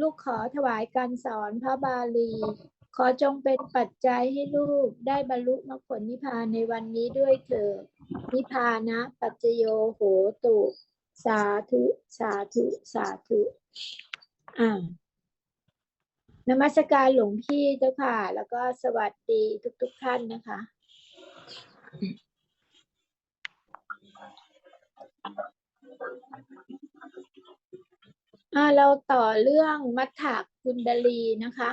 ลูกขอถวายการสอนพระบาลี ขอจงเป็นปัจจัยให้ลูกได้บรรลุมรรคผลนิพพานในวันนี้ด้วยเถิดนิพพานะ ปัจจโยโหตุ สาธุ สาธุ สาธุ อ่านมัสการหลวงพี่เจ้าค่ะ แล้วก็สวัสดีทุกๆทท่านนะคะ อ่าเราต่อเรื่องมัทธกุณดลีนะคะ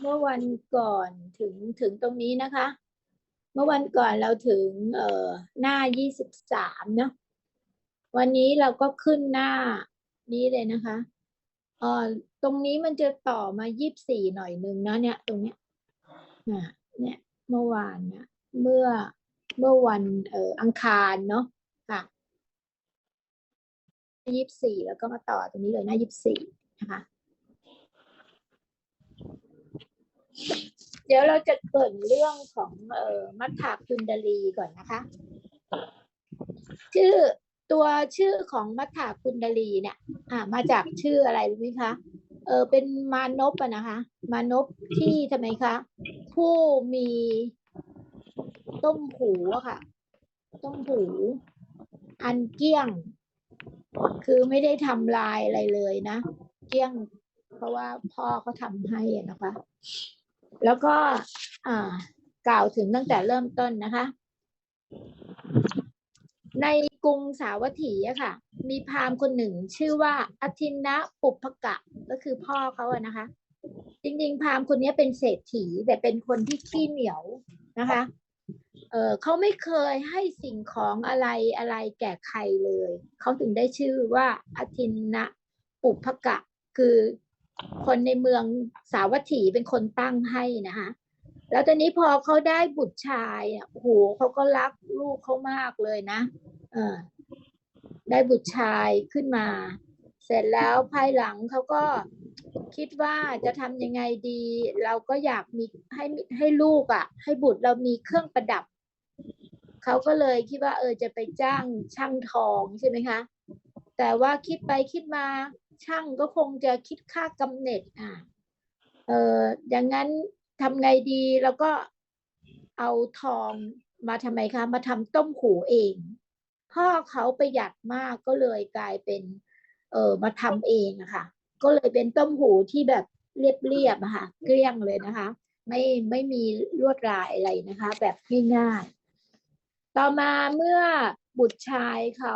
เมื่อวันก่อนถึงถึงตรงนี้นะคะ เมื่อวันก่อนเราถึงเอ่อหน้ายี่สิบสามเนาะวันนี้เราก็ขึ้นหน้านี้เลยนะคะเอ่อตรงนี้มันจะต่อมายี่บสี่หน่อยหนึ่งนะเนี่ยตรงเนี้ยนะเนี่ยเมื่อวานเนี่ยเมื่อเมื่อวันเอ่ออังคารเนาะค่ะ ยี่บสี่แล้วก็มาต่อตรงนี้เลยหน้ายี่บสี่นะคะเดี๋ยวเราจะเกรินเรื่องของเอ่อมัทธาคุณดลีก่อนนะคะ ชื่อตัวชื่อของมัทธาคุณดลีเนี่ย อ่า มาจากชื่ออะไรรู้ไหมคะเออเป็นมานพอะนะคะ มานพที่ทำไมคะ ผู้มีต้มหูอะค่ะ ต้มหู อันเกี้ยง คือไม่ได้ทำลายอะไรเลยนะเกลี้ยง เพราะว่าพ่อเขาทำให้นะคะ แล้วก็อ่ากล่าวถึงตั้งแต่เริ่มต้นนะคะ ในกรุงสาวัตถีอะค่ะ มีพราหมณ์คนหนึ่งชื่อว่าอทินนะปุพกะก็คือพ่อเขาอะนะคะ จริงๆพราหมณ์คนนี้เป็นเศรษฐีแต่เป็นคนที่ขี้เหนียวนะคะ เออเขาไม่เคยให้สิ่งของอะไรอะไรแก่ใครเลย เขาถึงได้ชื่อว่าอทินนะปุพกะ คือคนในเมืองสาวัตถีเป็นคนตั้งให้นะคะแล้วตอนนี้พอเขาได้บุตรชายอะโหเขาก็รักลูกเขามากเลยนะ เออได้บุตรชายขึ้นมา เสร็จแล้วภายหลังเขาก็คิดว่าจะทำยังไงดี เราก็อยากมีให้ให้ลูกอะ ให้บุตรเรามีเครื่องประดับ เขาก็เลยคิดว่าเออจะไปจ้างช่างทองใช่ไหมคะ แต่ว่าคิดไปคิดมาช่างก็คงจะคิดค่ากำเนิดอะเอออย่างนั้นทำไงดีแล้วก็เอาทองมาทำไมคะมาทำต้มหูเอง พ่อเขาประหยัดมากก็เลยกลายเป็น เออมาทำเองอะค่ะ ก็เลยเป็นต้มหูที่แบบเรียบๆค่ะ เกลี้ยงเลยนะคะ ไม่ไม่มีลวดลายอะไรนะคะ แบบง่ายๆ ต่อมาเมื่อบุตรชายเขา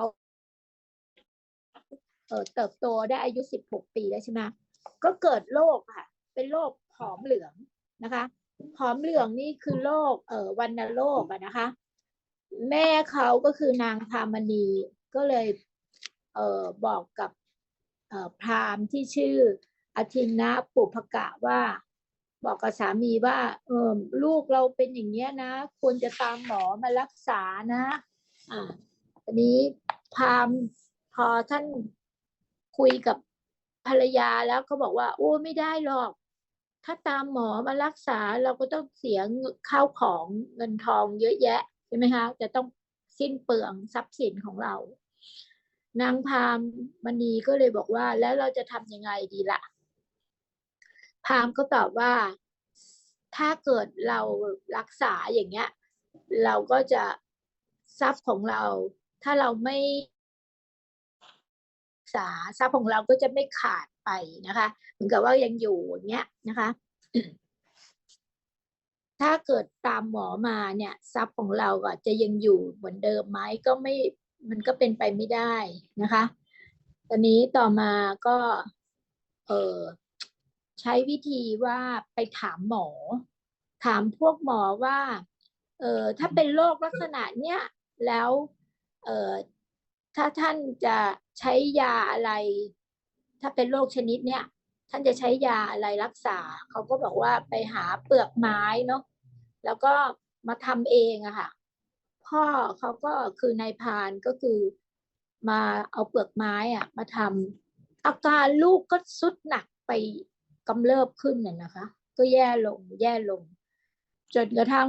เติบโตได้อายุสิบหกปีแล้วใช่ไหมก็เกิดโรคค่ะ เป็นโรคผอมเหลืองนะคะผอมเหลืองนี่คือโรคเอ่อวันโรคอะนะคะ แม่เขาก็คือนางพามณีก็เลยเอ่อบอกกับเอ่อพรามที่ชื่ออธินนะปุพกะว่า บอกกับสามีว่า เออลูกเราเป็นอย่างเงี้ยนะ ควรจะตามหมอมารักษานะ อ่าอันนี้พามพอท่านคุยกับภรรยาแล้วเขาบอกว่า โอ้ไม่ได้หรอก ถ้าตามหมอมารักษาเราก็ต้องเสียข้าวของเงินทองเยอะแยะใช่ไหมคะจะต้องสิ้นเปลืองทรัพย์สินของเรา นางพามมณีก็เลยบอกว่า แล้วเราจะทำยังไงดีละ่ะ พามก็ตอบว่า ถ้าเกิดเรารักษาอย่างเงี้ย เราก็จะทรัพย์ของเรา ถ้าเราไม่รักษาทรัพย์ของเราก็จะไม่ขาดไปนะคะ เหมือนกับว่ายังอยู่อย่างเงี้ยนะคะ ถ้าเกิดตามหมอมาเนี่ย ทรัพย์ของเราก็จะยังอยู่เหมือนเดิมไหมก็ไม่มันก็เป็นไปไม่ได้นะคะ ตอนนี้ต่อมาก็ เออ ใช้วิธีว่าไปถามหมอ ถามพวกหมอว่าเออถ้าเป็นโรคลักษณะเนี้ยแล้วเออถ้าท่านจะใช้ยาอะไร ถ้าเป็นโรคชนิดเนี้ยท่านจะใช้ยาอะไรรักษา เขาก็บอกว่าไปหาเปลือกไม้เนาะแล้วก็มาทำเองอะค่ะ พ่อเขาก็คือนายพานก็คือมาเอาเปลือกไม้อะมาทำอาการลูกก็สุดหนักไป กำเริบขึ้นน่ะนะคะ ก็แย่ลงแย่ลง จนกระทั่ง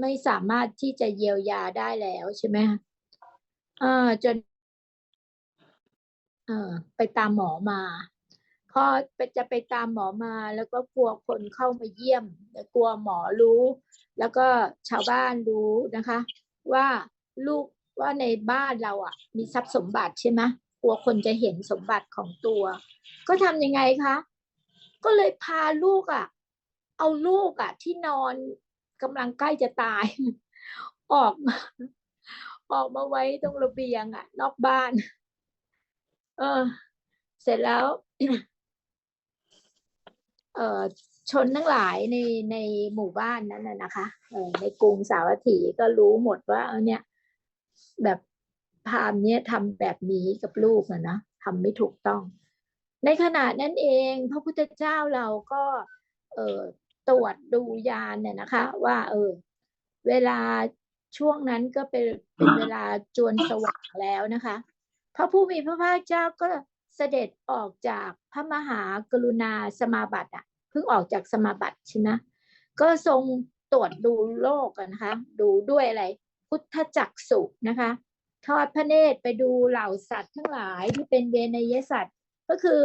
ไม่สามารถที่จะเยียวยาได้แล้วใช่ไหมคะอ่าจนเออไปตามหมอมาพอจะไปตามหมอมาแล้วก็กลัวคนเข้ามาเยี่ยมกลัวหมอรู้ แล้วก็ชาวบ้านรู้นะคะ ว่าลูกว่าในบ้านเราอะ มีทรัพย์สมบัติใช่ไหมกลัวคนจะเห็นสมบัติของตัว ก็ทำยังไงคะ ก็เลยพาลูกอะ เอาลูกอะ ที่นอนกำลังใกล้จะตาย ออกมาออกมาไว้ตรงระเบียงอะ นอกบ้าน เออ เสร็จแล้ว เออชนทั้งหลายในในหมู่บ้านนั้นน่ะนะคะเออในกรุงสาวัตถีก็รู้หมดว่า เออเนี่ย แบบพามเนี้ยทำแบบนี้กับลูกนะนะทำไม่ถูกต้อง ในขณะนั้นเองพระพุทธเจ้าเราก็เออตรวจดูยานเนี่ยนะคะ ว่าเออเวลาช่วงนั้นก็เป็นเป็นเวลาจวนสว่างแล้วนะคะ พระผู้มีพระภาคเจ้าก็เสด็จออกจากพระมหากรุณาสมาบัติอะเพิ่งออกจากสมาบัติใช่ไหมก็ทรงตรวจดูโลกอะนะคะ ดูด้วยอะไร พุทธจักสุนะคะ ทอดพระเนตรไปดูเหล่าสัตว์ทั้งหลายที่เป็นเวนยสัตว์ ก็คือ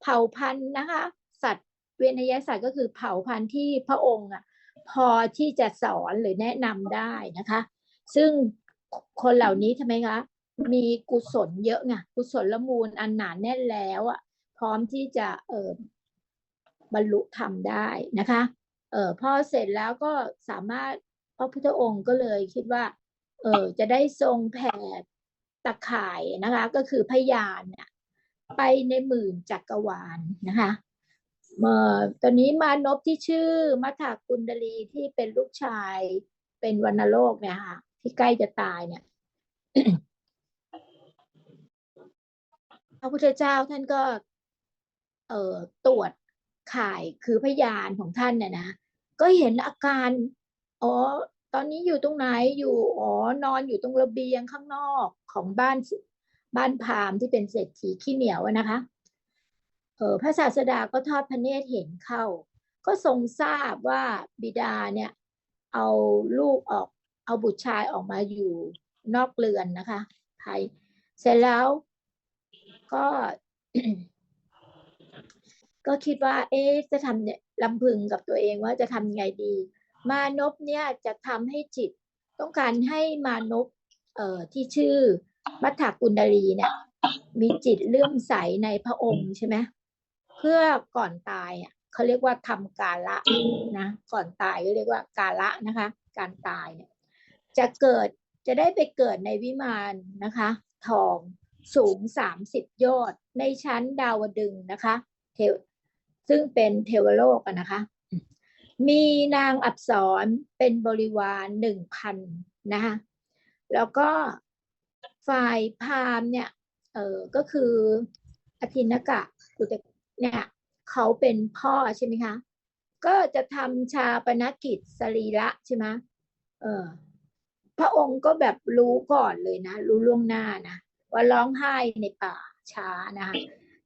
เผ่าพันธุ์นะคะ สัตว์เวนยสัตว์ก็คือเผ่าพันธุ์ที่พระองค์อะพอที่จะสอนหรือแนะนำได้นะคะ ซึ่งคนเหล่านี้ทำไมคะมีกุศลเยอะไงกุศลละมูลอันหนาแน่นแล้วอะพร้อมที่จะเออบรรลุธรรมได้นะคะเออพอเสร็จแล้วก็สามารถพระพุทธองค์ก็เลยคิดว่าเออจะได้ทรงแผ่ตะข่ายนะคะ ก็คือพยานเนี่ย ไปในหมื่นจักรวาลนะคะเมื่อตอนนี้มานพที่ชื่อมัทธกุณดลีที่เป็นลูกชายเป็นวัณโรคเนี่ยค่ะที่ใกล้จะตายเนี่ยพระพุทธเจ้าท่านก็ เอ่อตรวจข่ายคือพยานของท่านเนี่ยนะก็เห็นอาการ อ๋อ ตอนนี้อยู่ตรงไหนอยู่ อ๋อนอนอยู่ตรงระเบียงข้างนอกของบ้าน บ้านพามที่เป็นเศรษฐีขี้เหนียวนะคะเออพระศาสดาก็ทอดพระเนตรเห็นเข้า ก็ทรงทราบว่าบิดาเนี่ยเอาลูกออกเอาบุตรชายออกมาอยู่นอกเรือนนะคะภายเสร็จแล้วก็ ก็คิดว่า เอ๊จะทำเนี่ยลำพึงกับตัวเองว่าจะทำไงดี มานพเนี่ยจะทำให้จิตต้องการให้มานพเอ่อที่ชื่อ มัทธกุณดลีเนี่ย มีจิตเลื่อมใสในพระองค์ใช่ไหมเพื่อก่อนตายอะเขาเรียกว่าทำกาละนะก่อนตายก็เรียกว่ากาละนะคะ การตายเนี่ยจะเกิดจะได้ไปเกิดในวิมานนะคะ ทองสูงสามสิบยอดในชั้นดาวดึงนะคะเทวซึ่งเป็นเทวโลกนะคะ มีนางอับสรเป็นบริวารหนึ่งพันนะคะแล้วก็ ฝ่ายพราหมณ์เนี่ยเออก็คืออธินกะกุตเนี่ยเขาเป็นพ่อใช่ไหมคะ ก็จะทำชาปนกิจสรีระใช่ไหมเออพระองค์ก็แบบรู้ก่อนเลยนะ รู้ล่วงหน้านะ ว่าร้องไห้ในป่าช้านะคะ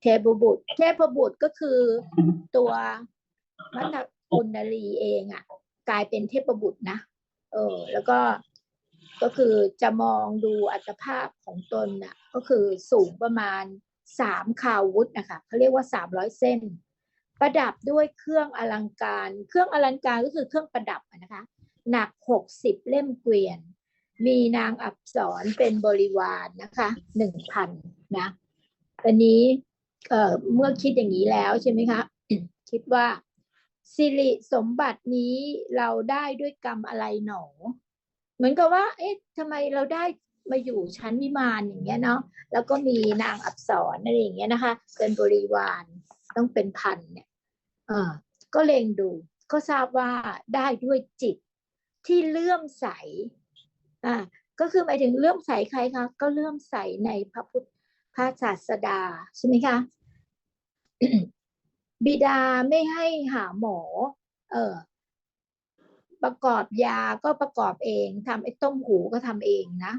เทพบุตรเทพบุตรก็คือตัวมัทธกุณลีเองอะ่ะ กลายเป็นเทพบุตรนะเออ แล้วก็ ก็คือจะมองดูอัตภาพของตนน่ะก็คือสูงประมาณสามคาวุธนะคะเขาเรียกว่าสามร้อยเส้น ประดับด้วยเครื่องอลังการ เครื่องอลังการก็คือเครื่องประดับนะคะ หนักหกสิบเล่มเกวียน มีนางอับสรเป็นบริวารนนะคะหนึ่งพันนะตอนนี้เอ่อเมื่อคิดอย่างนี้แล้วใช่ไหมคะ คิดว่าสิริสมบัตินี้เราได้ด้วยกรรมอะไรหนอ มือนกับว่า เอ๊ะทำไมเราได้มาอยู่ชั้นวิมานอย่างเงี้ยเนาะ แล้วก็มีนางอับสรอะไรอย่างเงี้ยนะคะ เป็นบริวารต้องเป็นพันเนี่ยเออก็เล็งดูก็ทราบว่าได้ด้วยจิตที่เลื่อมใส อ่า ก็คือหมายถึงเลื่อมใสใครคะ ก็เลื่อมใสในพระพุทธพระศาสดาใช่ไหมคะ บิดาไม่ให้หาหมอ เออ ประกอบยาก็ประกอบเองทำไอ้ต้มหูก็ทำเองนะ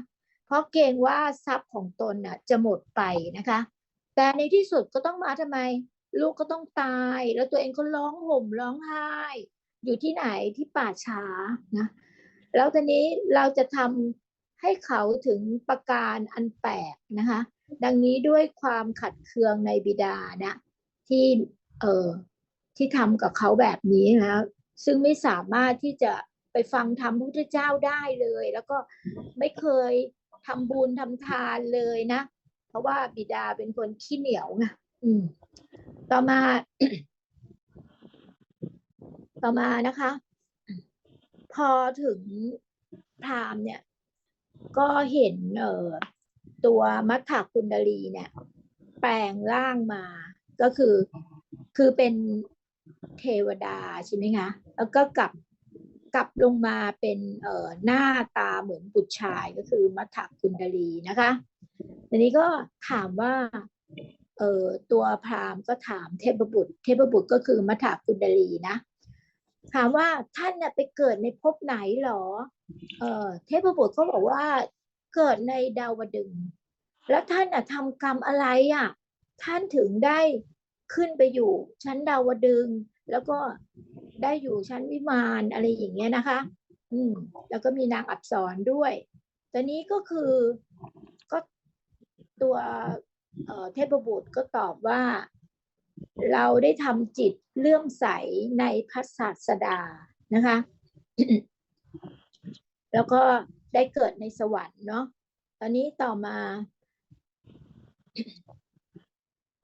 เพราะเกรงว่าทรัพย์ของตนน่ะจะหมดไปนะคะ แต่ในที่สุดก็ต้องมาทำไม ลูกก็ต้องตาย แล้วตัวเองก็ร้องห่มร้องไห้ อยู่ที่ไหนที่ป่าช้านะแล้วทีนี้เราจะทำให้เขาถึงประการอันแปลกนะคะ ดังนี้ด้วยความขัดเคืองในบิดานะที่เออที่ทำกับเขาแบบนี้นะ ซึ่งไม่สามารถที่จะไปฟังธรรมพระพุทธเจ้าได้เลย แล้วก็ไม่เคยทำบุญทำทานเลยนะ เพราะว่าบิดาเป็นคนขี้เหนียวไงอืม ต่อมา ต่อมานะคะ พอถึงพรามเนี่ย ก็เห็นเอ่อตัวมัทธคุณดลีเนี่ย แปลงร่างมาก็คือคือเป็น เทวดาใช่ไหมคะแล้วก็กลับกลับลงมาเป็นเอ่อหน้าตาเหมือนบุตรชายก็คือมัทธคุณดลีนะคะทีนี้ก็ถามว่าเอ่อตัวพราหมณ์ก็ถามเทพบุตร เทพบุตรก็คือมัทธคุณดลีนะถามว่าท่านน่ะไปเกิดในภพไหนหรอ เออเทพบุตรก็บอกว่าเกิดในดาวดึง แล้วท่านน่ะทำกรรมอะไรอะ ท่านถึงได้ขึ้นไปอยู่ชั้นดาวดึง แล้วก็ได้อยู่ชั้นวิมานอะไรอย่างเงี้ยนะคะ อืม แล้วก็มีนางอับสรด้วยตอนนี้ก็คือก็ตัวเทพบุตรก็ตอบว่า เราได้ทำจิตเลื่อมใสในพระศาสดานะคะ แล้วก็ได้เกิดในสวรรค์เนาะตอนนี้ต่อมา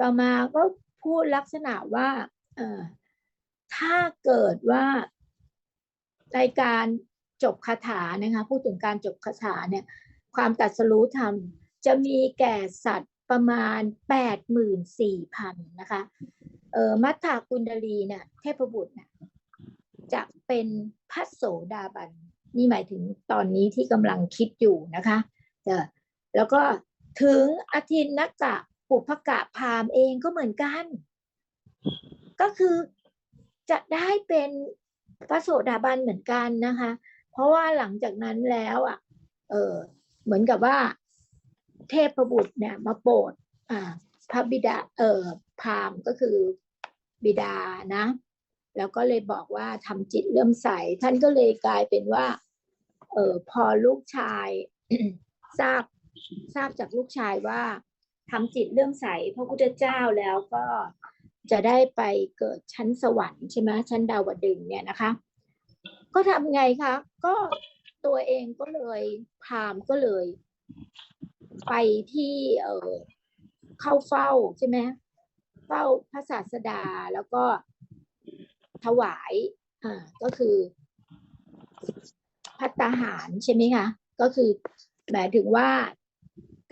ต่อมาก็พูดลักษณะว่า เออ ถ้าเกิดว่าในการจบคาถานะคะพูดถึงการจบคาถาเนี่ยความตัดสรู้ธรรม จะมีแก่สัตว์ประมาณแปดหมื่นสี่พันนะคะเออมัทธากุณดลีเนี่ยเทพบุตรเนี่ยจะเป็นพระโสดาบัน นี่หมายถึงตอนนี้ที่กำลังคิดอยู่นะคะเออแล้วก็ถึงอธินนกะปุพกะพามเองก็เหมือนกัน ก็คือ จะได้เป็นพระโสดาบันเหมือนกันนะคะ เพราะว่าหลังจากนั้นแล้วอะเออเหมือนกับว่า เทพบุตรเนี่ยมาโปรดอ่าพระบิดาเออพามก็คือบิดานะ แล้วก็เลยบอกว่าทำจิตเลื่มใส ท่านก็เลยกลายเป็นว่า เออพอลูกชายทราบทราบจากลูกชายว่าทำจิตเลื่มใสพระพุทธเจ้าแล้วก็ จะได้ไปเกิดชั้นสวรรค์ใช่ไหมชั้นดาวดึงเนี่ยนะคะ ก็ทำไงคะ ก็ตัวเองก็เลยพรามก็เลย ไปที่เออเข้าเฝ้าใช่ไหมเฝ้าพระศาสดาแล้วก็ถวายอ่าก็คือพัตตาหารใช่ไหมคะก็คือหมายถึงว่า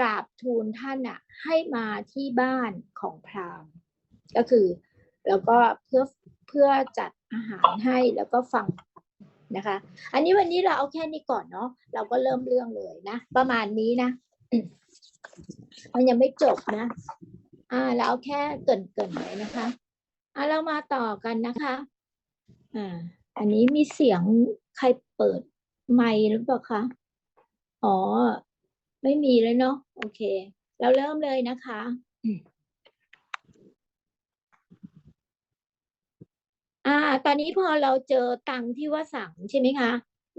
กราบทูลท่านอะให้มาที่บ้านของพราหมณ์ ก็คือ แล้วก็เพื่อเพื่อจัดอาหารให้แล้วก็ฟังนะคะ อันนี้วันนี้เราเอาแค่นี้ก่อนเนาะเราก็เริ่มเรื่องเลยนะ ประมาณนี้นะ มันยังไม่จบนะ อ่าเราเอาแค่เกินเกินไว้นะคะอ่าเรามาต่อกันนะคะอ่าอันนี้มีเสียงใครเปิดไมค์หรือเปล่าคะอ๋อ ไม่มีเลยเนาะโอเค เราเริ่มเลยนะคะ อ่า ตอนนี้พอเราเจอตังที่ว่าสั่งใช่ไหมคะ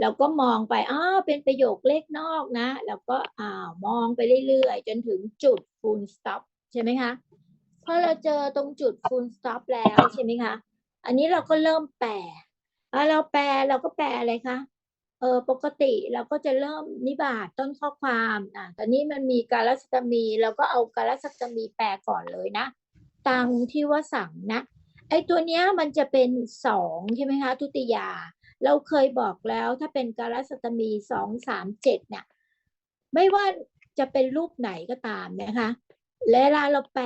เราก็มองไปอ้าเป็นประโยคเลขนอกนะ แล้วก็อ่ามองไปเรื่อยๆ จนถึงจุด full stop ใช่ไหมคะพอเราเจอตรงจุด full stop แล้วใช่ไหมคะ อันนี้เราก็เริ่มแปลอ่าเราแปลเราก็แปลอะไรคะเออปกติเราก็จะเริ่มนิบาตต้นข้อความอ่าตอนนี้มันมีการัสตมีเราก็เอาการัสตมีแปลก่อนเลยนะ ตังที่ว่าสั่งนะ ไอตัวเนี้ยมันจะเป็นสองใช่ไหมคะทุติยา เราเคยบอกแล้วถ้าเป็นการัสตมีสองสามเจ็ดเนี่ยไม่ว่าจะเป็นรูปไหนก็ตามนะคะและเวลาเราแปล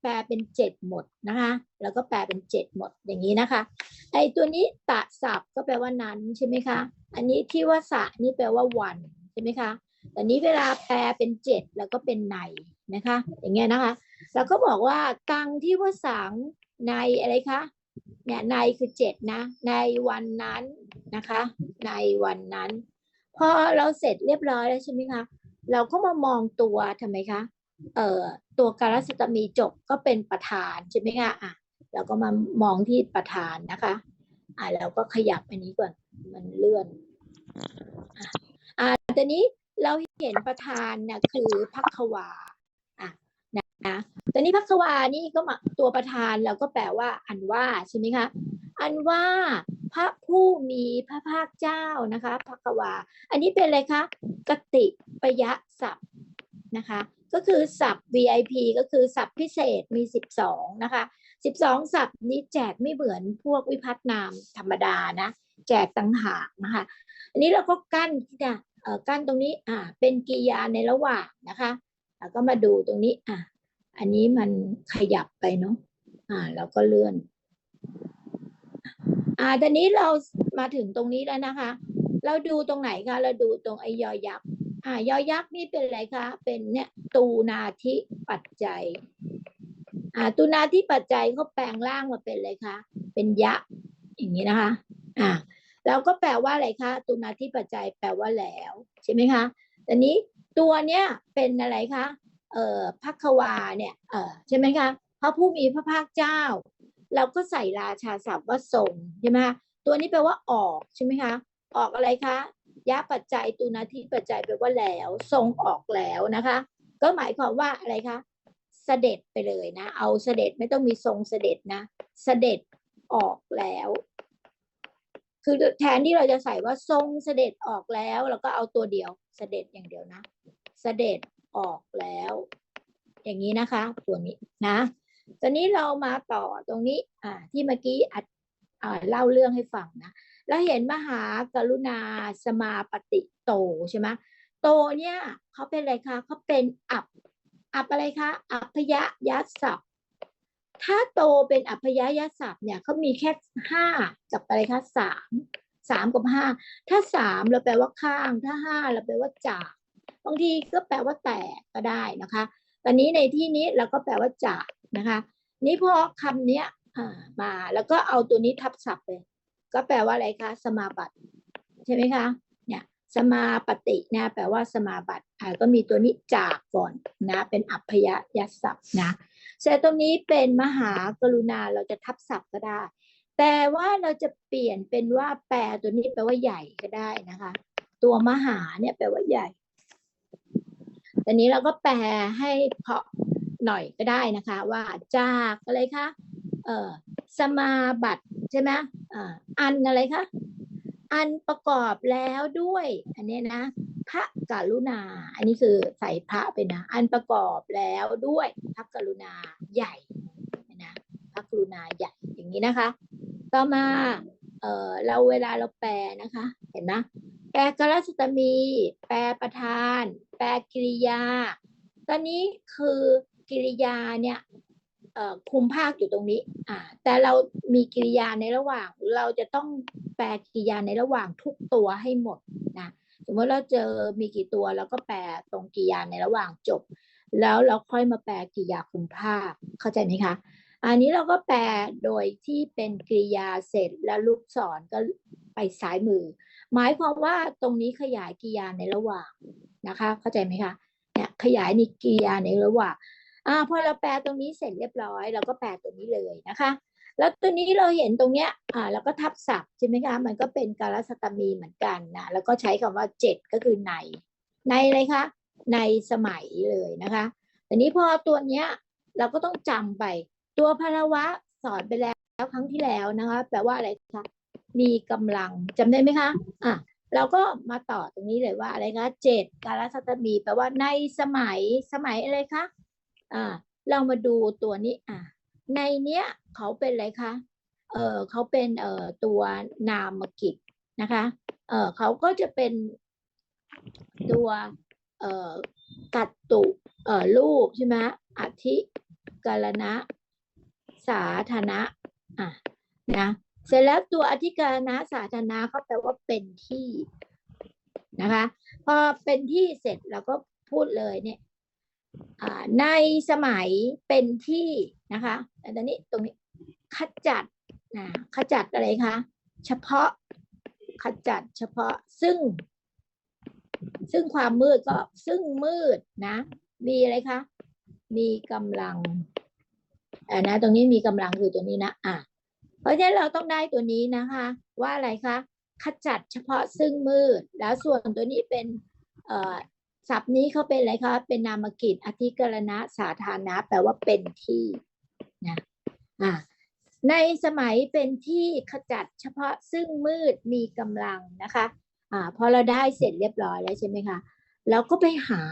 แปลเป็นเจ็ดหมดนะคะ แล้วก็แปลเป็นเจ็ดหมดอย่างนี้นะคะ ไอตัวนี้ตะศัพท์ก็แปลว่านั้นใช่ไหมคะ อันนี้ที่ว่าสะนี่แปลว่าวันใช่ไหมคะแต่นี้เวลาแปลเป็นเจ็ดแล้วก็เป็นในนะคะ อย่างเงี้ยนะคะ แล้วก็บอกว่าตังที่ว่าสัง ในอะไรคะเนี่ยในคือเจ็ดนะ ในวันนั้นนะคะ ในวันนั้นพอเราเสร็จเรียบร้อยแล้วใช่ไหมคะเราก็มามองตัวทำไมคะเอ่อตัวการสตมีจบก็เป็นประธานใช่ไหมคะอะเราก็มามองที่ประธานนะคะอะเราก็ขยับอันนี้ก่อนมันเลื่อนอะอะตอนนี้เราเห็นประธานนี่ยคือพักวา อะนะตอนนี้พักวานี่ก็มาตัวประธานเราก็แปลว่าอันว่าใช่ไหมคะอันว่าพระผู้มีพระภาคเจ้านะคะพักวา อันนี้เป็นอะไรคะกติปยะศัพท์นะคะก็คือศัพท์ VIP ก็คือศัพท์พิเศษมี 12นะคะ12ศัพท์นี้แจกไม่เหมือนพวกวิพัฒนามธรรมดานะแจกต่างหากนะคะอันนี้เราก็กั้นที่ะเออกั้นตรงนี้อ่าเป็นกริยาในระหว่างนะคะ แล้วก็มาดูตรงนี้อะอันนี้มันขยับไปเนาะอ่าแล้วก็เลื่อน อ่าตอนนี้เรามาถึงตรงนี้แล้วนะคะ เราดูตรงไหนคะ เราดูตรงไอ้ยอยักษ์อ่ายอยักษ์นี่เป็นอะไรคะ เป็นเนี่ยตูนาทิปัจจัย อ่าตูนาทิปัจจัยเขาแปลงร่างมาเป็นอะไรคะ เป็นยะอย่างนี้นะคะ อ่าเราก็แปลว่าอะไรคะตูนาทิปัจจัยแปลว่าแล้ว ใช่ไหมคะแต่นี้ ตัวเนี้ยเป็นอะไรคะเอ่อพักวาเนี่ยเอ่อใช่ไหมคะพระผู้มีพระภาคเจ้า เราก็ใส่ราชาศัพท์ว่าทรงใช่ไหมคะตัวนี้แปลว่าออกใช่ไหมคะออกอะไรคะยะปัจจัยตูนาทิปัจจัยแปลว่าแล้วทรงออกแล้วนะคะ ก็หมายความว่าอะไรคะเสด็จไปเลยนะ เอาเสด็จไม่ต้องมีทรงเสด็จนะ เสด็จออกแล้ว คือแทนที่เราจะใส่ว่าทรงเสด็จออกแล้วเราก็เอาตัวเดียวเสด็จอย่างเดียวนะ เสด็จออกแล้ว อย่างนี้นะคะ ตัวนี้นะตอนนี้เรามาต่อตรงนี้อ่าที่เมื่อกี้อัดอ่าเล่าเรื่องให้ฟังนะแล้วเห็นมหากรุณาสมาปฏิโตใช่ไหมโตเนี่ยเขาเป็นอะไรคะเขาเป็นอับอับอะไรคะอัพยะยัสศัพ ถ้าโตเป็นอัพยยัสศัพท์เนี่ยเขามีแค่ห้ากับอะไรคะสามสามกับห้าถ้าสามเราแปลว่าข้าง ถ้าห้าเราแปลว่าจากบางทีก็แปลว่าแต่ก็ได้นะคะ ตอนนี้ในที่นี้เราก็แปลว่าจากนะคะ นี่พอคำเนี้ยมาแล้วก็เอาตัวนี้ทับศัพท์เลยก็แปลว่าอะไรคะสมาบัติใช่ไหมคะเนี่ยสมาปฏินะแปลว่าสมาบัติก็มีตัวนี้จากก่อนนะเป็นอัพยยัสศัพท์นะ เสร็จตรงนี้เป็นมหากรุณาเราจะทับศัพท์ก็ได้ แต่ว่าเราจะเปลี่ยนเป็นว่าแปลตัวนี้แปลว่าใหญ่ก็ได้นะคะ ตัวมหาเนี่ยแปลว่าใหญ่ตอนนี้เราก็แปลให้เพาะหน่อยก็ได้นะคะ ว่าจากอะไรคะเอ่อสมาบัติใช่ไหมอ่าอันอะไรคะอันประกอบแล้วด้วย อันนี้นะ พระกรุณา อันนี้คือใส่พระไปนะ อันประกอบแล้วด้วยพระกรุณาใหญ่นะพระกรุณาใหญ่อย่างนี้นะคะ ต่อมาเออเราเวลาเราแปลนะคะ เห็นไหมแปลกรัสตมี แปลประธาน แปลกริยา ตอนนี้คือกิริยาเนี่ยเออคุมภาคอยู่ตรงนี้อ่าแต่เรามีกิริยาในระหว่าง เราจะต้องแปลกิริยาในระหว่างทุกตัวให้หมด มมติเราเจอมีกี่ตัวเราก็แปลตรงกิริยาในระหว่างจบ แล้วเราค่อยมาแปลกิยาคุมภาคเข้าใจไหมคะอันนี้เราก็แปลโดยที่เป็นกริยาเสร็จแล้วลูกศรก็ไปซ้ายมือ หมายความว่าตรงนี้ขยายกริยาในระหว่างนะคะ เข้าใจไหมคะเนี่ยขยายนิกริยาในระหว่างอ่าพอเราแปลตรงนี้เสร็จเรียบร้อย เราก็แปลตัวนี้เลยนะคะ แล้วตัวนี้เราเห็นตรงเนี้ยอ่าแล้วก็ทับศัพท์ใช่ไหมคะมันก็เป็นการสตมีเหมือนกันนะแล้วก็ใช้คำว่าเจ็ดก็คือใน ในอะไรคะในสมัยเลยนะคะแต่นี้พอตัวเนี้ยเราก็ต้องจำไป ตัวพลวะสอนไปแล้วครั้งที่แล้วนะคะ แปลว่าอะไรคะมีกำลังจำได้ไหมคะอะเราก็มาต่อตรงนี้เลยว่าอะไรคะเจ็ดการสัตมีแปลว่าในสมัยสมัยอะไรคะอ่าเรามาดูตัวนี้อะ ในเนี้ยเขาเป็นอะไรคะ เออเขาเป็นเอ่อตัวนามกิจนะคะ เออเขาก็จะเป็นตัวเอ่อกัตตุเอ่อรูปใช่ไหมอธิกรณะ สาธารณะอะนะเสร็จแล้วตัวอธิการณะสาธารณะเขาแปลว่าเป็นที่นะคะ พอเป็นที่เสร็จเราก็พูดเลยเนี่ย ในสมัยเป็นที่นะคะตอนนี้ตรงนี้ขจัดนะขจัดอะไรคะเฉพาะขจัดเฉพาะซึ่ง ซึ่งความมืดก็ซึ่งมืดนะ มีอะไรคะมีกำลังอ่านะ ตรงนี้มีกำลังคือตัวนี้นะอะเพราะฉะนั้นเราต้องได้ตัวนี้นะคะ ว่าอะไรคะขจัดเฉพาะซึ่งมืด แล้วส่วนตัวนี้เป็นเอ่อ ศัพท์นี้เขาเป็นอะไรคะเป็นนามกิจอธิกรณะสาธารณะ แปลว่าเป็นที่นะอ่าในสมัยเป็นที่ขจัดเฉพาะซึ่งมืดมีกำลังนะคะอ่าพอเราได้เสร็จเรียบร้อยแล้วใช่ไหมคะแล้วก็ไปหา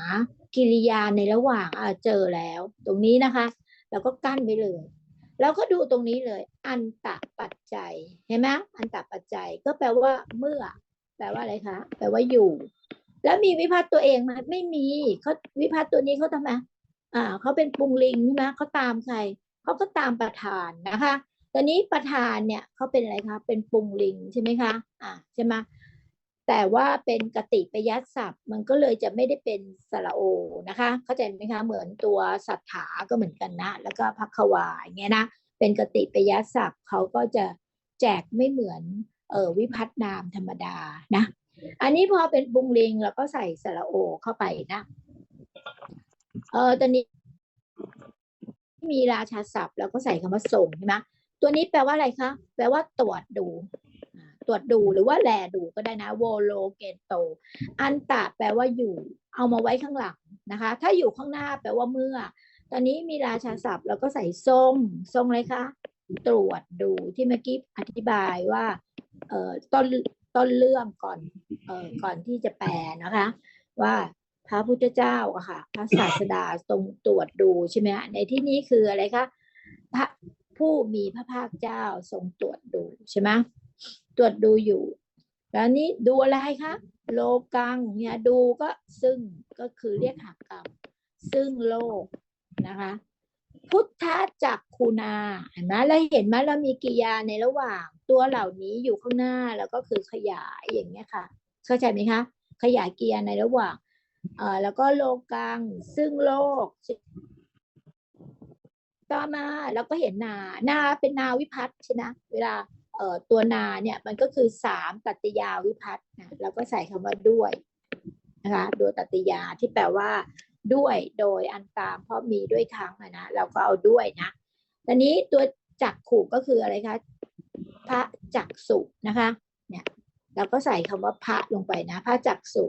กิริยาในระหว่างอ่าเจอแล้ว ตรงนี้นะคะ เราก็กั้นไว้เลยเราก็ดูตรงนี้เลย อันตะปัจจัยเห็นไหมอันตะปัจจัยก็แปลว่าเมื่อ แปลว่าอะไรคะแปลว่าอยู่ แล้วมีวิพัฒน์ตัวเองไหมไม่มีเขาวิพัฒน์ตัวนี้เขาทำไมอ่าเขาเป็นปุงลิงใช่ไหมเขาตามใครเขาก็ตามประธานนะคะตอนนี้ประธานเนี่ยเขาเป็นอะไรคะเป็นปุงลิงใช่ไหมคะอ่าใช่ไหมแต่ว่าเป็นกติปยัดศัพท์ มันก็เลยจะไม่ได้เป็นสระโอนะคะ เข้าใจไหมคะเหมือนตัวสัทธาก็เหมือนกันนะ แล้วก็พักขวาอย่างเงี้ยนะเป็นกติปยัดศัพท์เขาก็จะแจกไม่เหมือนเออวิพัฒนามธรรมดานะ อันนี้พอเป็นปรุงลิงเราก็ใส่สระโอเข้าไปนะเออตอนนี้ มีราชาศัพท์ แล้วก็ใส่คำว่าส่งใช่ไหมตัวนี้แปลว่าอะไรคะ แปลว่าตรวจดู ตรวจดูหรือว่าแลดูก็ได้นะโวโลเกโต อันตะแปลว่าอยู่ เอามาไว้ข้างหลังนะคะ ถ้าอยู่ข้างหน้าแปลว่าเมื่อ ตอนนี้มีราชาศัพท์ แล้วก็ใส่ทรงทรงอะไรคะ ตรวจดูที่เมื่อกี้อธิบายว่าเอ่อต้น ต้นเรื่องก่อนเอ่อก่อนที่จะแปลนะคะ ว่าพระพุทธเจ้าอะค่ะ พระศาสดาทรงตรวจดูใช่ไหมฮะในที่นี้คืออะไรคะพระผู้มีพระภาคเจ้าทรงตรวจดูใช่ไหมตรวจดูอยู่ แล้วนี้ดูอะไรคะโลกังเนี่ยดูก็ซึ่งก็คือเรียกหากรรมซึ่งโลกนะคะ พุทธจักคุณาเห็นไหมแล้วเห็นไหมเรามีกิยาในระหว่างตัวเหล่านี้อยู่ข้างหน้าแล้วก็คือขยายอย่างเงี้ยค่ะ เข้าใจไหมคะ ขยายกิยาในระหว่างเอ่อแล้วก็โลกังซึ่งโลก ต่อมาเราก็เห็นนานาเป็นนาวิพัฒน์ใช่ไหมเวลาเอ่อตัวนาเนี่ยมันก็คือสามตัตติยาวิพัฒน์นะเราก็ใส่คำว่าด้วยนะคะตัวตัตติยาที่แปลว่า ด้วยโดยอันตามเพราะมีด้วยครั้งนะเราก็เอาด้วยนะตอนนี้ตัวจักขู่ก็คืออะไรคะพระจักสุนะคะเนี่ยเราก็ใส่คำว่าพระลงไปนะพระจักสุ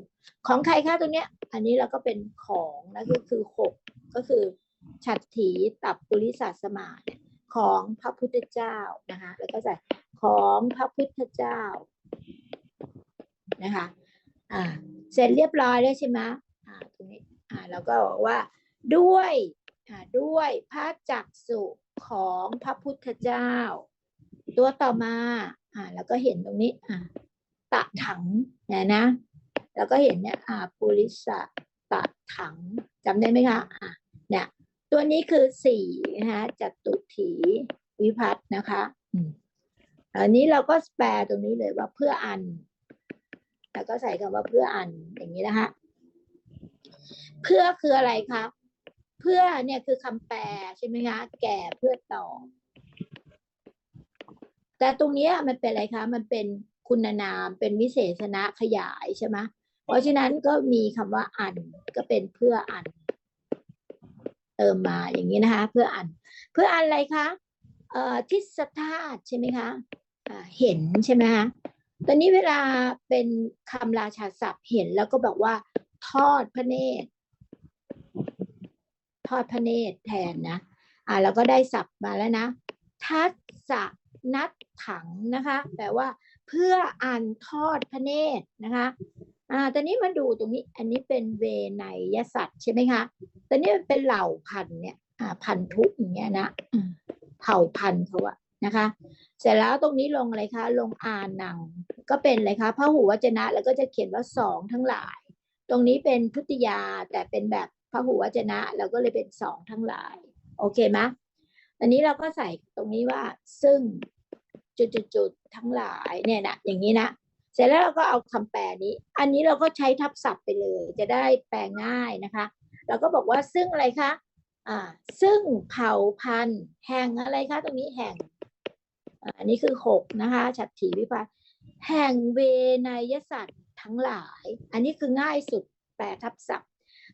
ของใครคะตรงเนี้ย อันนี้เราก็เป็นของนะก็คือหกก็คือฉัตรถีตับปุริสัสมาของพระพุทธเจ้านะคะแล้วก็ใส่ของพระพุทธเจ้านะคะอ่าเสร็จเรียบร้อยแล้วใช่ไหมอ่าตรงนี้ แล้วก็บอกว่าด้วยด้วยพระจักสุของพระพุทธเจ้า ตัวต่อมาอ่าแล้วก็เห็นตรงนี้อ่าตะถังเนี่ยนะ แล้วก็เห็นเนี่ยอ่าปุริสะตะถังจำได้ไหมคะอ่าเนี่ยตัวนี้คือสี่นะคะจตุถีวิพัฒนะคะอืมอันนี้เราก็แปลตรงนี้เลยว่าเพื่ออัน แล้วก็ใส่คำว่าเพื่ออันอย่างนี้นะคะ เพื่อคืออะไรคะเพื่อเนี่ยคือคำแปลใช่ไหมคะแก่เพื่อต่อ แต่ตรงนี้มันเป็นอะไรคะมันเป็นคุณนามเป็นวิเศษณะขยายใช่ไหมเพราะฉะนั้นก็มีคำว่าอันก็เป็นเพื่ออัน เติมมาอย่างนี้นะคะ เพื่ออัน เพื่ออันอะไรคะเอ่อทิศธาตุใช่ไหมคะเห็นใช่ไหมคะตอนนี้เวลาเป็นคำราชาศัพท์เห็นแล้วก็บอกว่า ทอดพระเนตร ทอดพระเนตรแทนนะอ่าเราก็ได้ศัพท์มาแล้วนะ ทัศสะนัดถังนะคะ แปลว่า เพื่ออ่านทอดพระเนตรนะคะอ่าตอนนี้มาดูตรงนี้ อันนี้เป็นเวไนยสัตว์ใช่ไหมคะตอนนี้เป็นเหล่าพันเนี่ยอ่าพันธุกอย่างเงี้ยนะเผ่าพันเขาอะนะคะ เสร็จแล้วตรงนี้ลงอะไรคะ ลงอานัง ก็เป็นอะไรคะพระหูวจนะ แล้วก็จะเขียนว่าสองทั้งหลาย ตรงนี้เป็นพุทธิยาแต่เป็นแบบ พระหูวจนะแล้วก็เลยเป็นสองทั้งหลาย โอเคไหมอันนี้เราก็ใส่ตรงนี้ว่า ซึ่งจุดๆทั้งหลายเนี่ยนะอย่างนี้นะเสร็จแล้วเราก็เอาคำแปลนี้ อันนี้เราก็ใช้ทับศัพท์ไปเลย จะได้แปลง่ายนะคะ เราก็บอกว่าซึ่งอะไรคะอ่าซึ่งเผ่าพันธุ์แห่งอะไรคะ ตรงนี้แห่งอันนี้คือหกนะคะฉัตรถีวิพัฒน์แห่งเวนยสัตว์ทั้งหลาย อันนี้คือง่ายสุดแปลทับศัพท์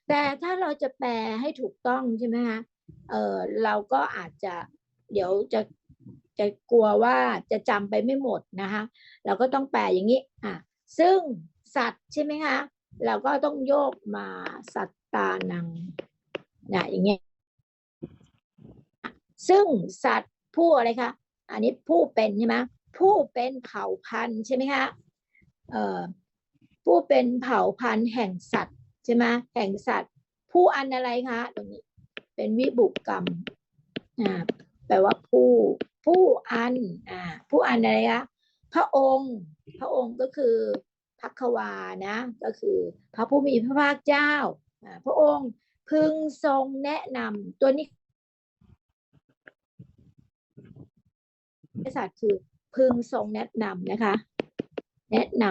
แต่ถ้าเราจะแปลให้ถูกต้องใช่ไหมคะเออเราก็อาจจะเดี๋ยวจะจะกลัวว่าจะจำไปไม่หมดนะคะ เราก็ต้องแปลอย่างนี้อะซึ่งสัตว์ใช่ไหมคะเราก็ต้องโยกมาสัตตานังนะอย่างเงี้ยซึ่งสัตว์ผู้อะไรคะอันนี้ผู้เป็นใช่ไหมผู้เป็นเผ่าพันธุ์ใช่ไหมคะเอ่อผู้เป็นเผ่าพันธุ์แห่งสัตว์ ใช่ไหมแห่งสัตว์ ผู้อันอะไรคะตรงนี้ เป็นวิบุกรรมอ่าแปลว่าผู้ผู้อันอ่าผู้อันอะไรคะพระองค์ พระองค์ก็คือพักวานะ ก็คือพระผู้มีพระภาคเจ้าอ่าพระองค์พึงทรงแนะนำตัวนี้ศาสตร์คือพึงทรงแนะนำนะคะ แนะน